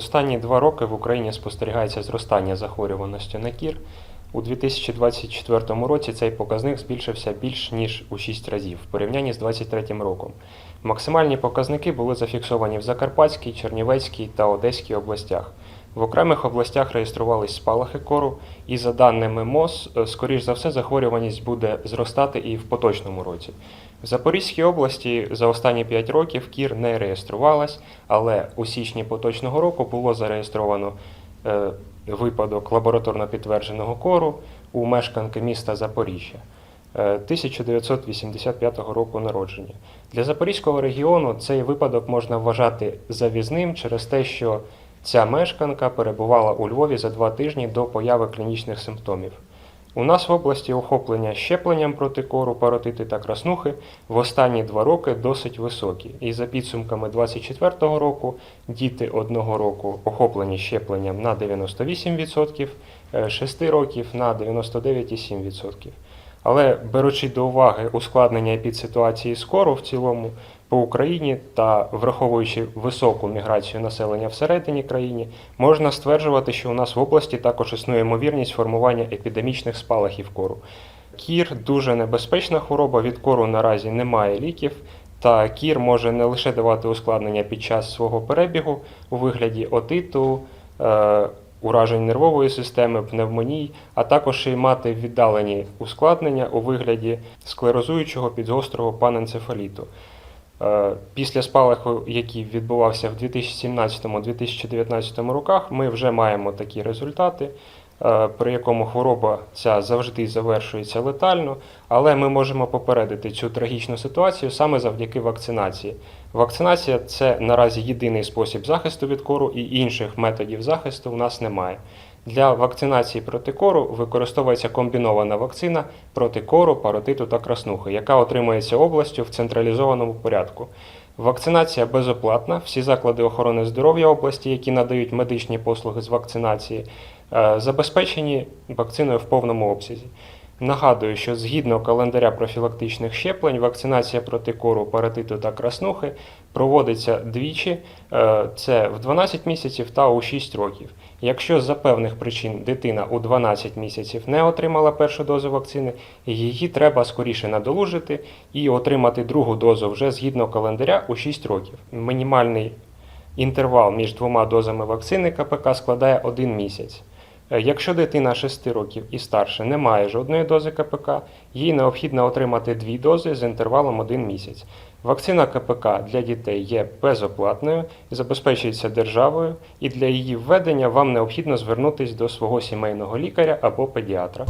Останні два роки в Україні спостерігається зростання захворюваності на кір. У 2024 році цей показник збільшився більш ніж у 6 разів в порівнянні з 2023 роком. Максимальні показники були зафіксовані в Закарпатській, Чернівецькій та Одеській областях. В окремих областях реєструвались спалахи кору, і за даними МОЗ, е, скоріш за все, захворюваність буде зростати і в поточному році. В Запорізькій області за останні 5 років кір не реєструвалась, але у січні поточного року було зареєстровано е, випадок лабораторно підтвердженого кору у мешканки міста Запоріжжя. е, 1985 року народження. Для Запорізького регіону цей випадок можна вважати завізним через те, що ця мешканка перебувала у Львові за два тижні до появи клінічних симптомів. У нас в області охоплення щепленням проти кору, паротити та краснухи в останні два роки досить високі. І за підсумками 2024 року діти одного року охоплені щепленням на 98%, 6 років на 99,7%. Але беручи до уваги ускладнення епідситуації з кору в цілому по Україні та враховуючи високу міграцію населення всередині країни, можна стверджувати, що у нас в області також існує ймовірність формування епідемічних спалахів кору. Кір дуже небезпечна хвороба, від кору наразі немає ліків. Та кір може не лише давати ускладнення під час свого перебігу у вигляді отиту, е, уражень нервової системи, пневмоній, а також і мати віддалені ускладнення у вигляді склерозуючого підгострого паненцефаліту. Е, Після спалаху, який відбувався в 2017-2019 роках, ми вже маємо такі результати, при якому хвороба ця завжди завершується летально, але ми можемо попередити цю трагічну ситуацію саме завдяки вакцинації. Вакцинація це наразі єдиний спосіб захисту від кору, і інших методів захисту в нас немає. Для вакцинації проти кору використовується комбінована вакцина проти кору, паротиту та краснухи, яка отримується областю в централізованому порядку. Вакцинація безоплатна. Всі заклади охорони здоров'я області, які надають медичні послуги з вакцинації, е, забезпечені вакциною в повному обсязі. Нагадую, що згідно календаря профілактичних щеплень, вакцинація проти кору, паратиту та краснухи проводиться двічі: е, це в 12 місяців та у 6 років. Якщо за певних причин дитина у 12 місяців не отримала першу дозу вакцини, її треба скоріше надолужити і отримати другу дозу вже згідно календаря у 6 років. Мінімальний інтервал між двома дозами вакцини КПК складає 1 місяць. Е, Якщо дитина 6 років і старше не має жодної дози КПК, їй необхідно отримати дві дози з інтервалом 1 місяць. Вакцина КПК для дітей є безоплатною, забезпечується державою, і для її введення вам необхідно звернутися до свого сімейного лікаря або педіатра.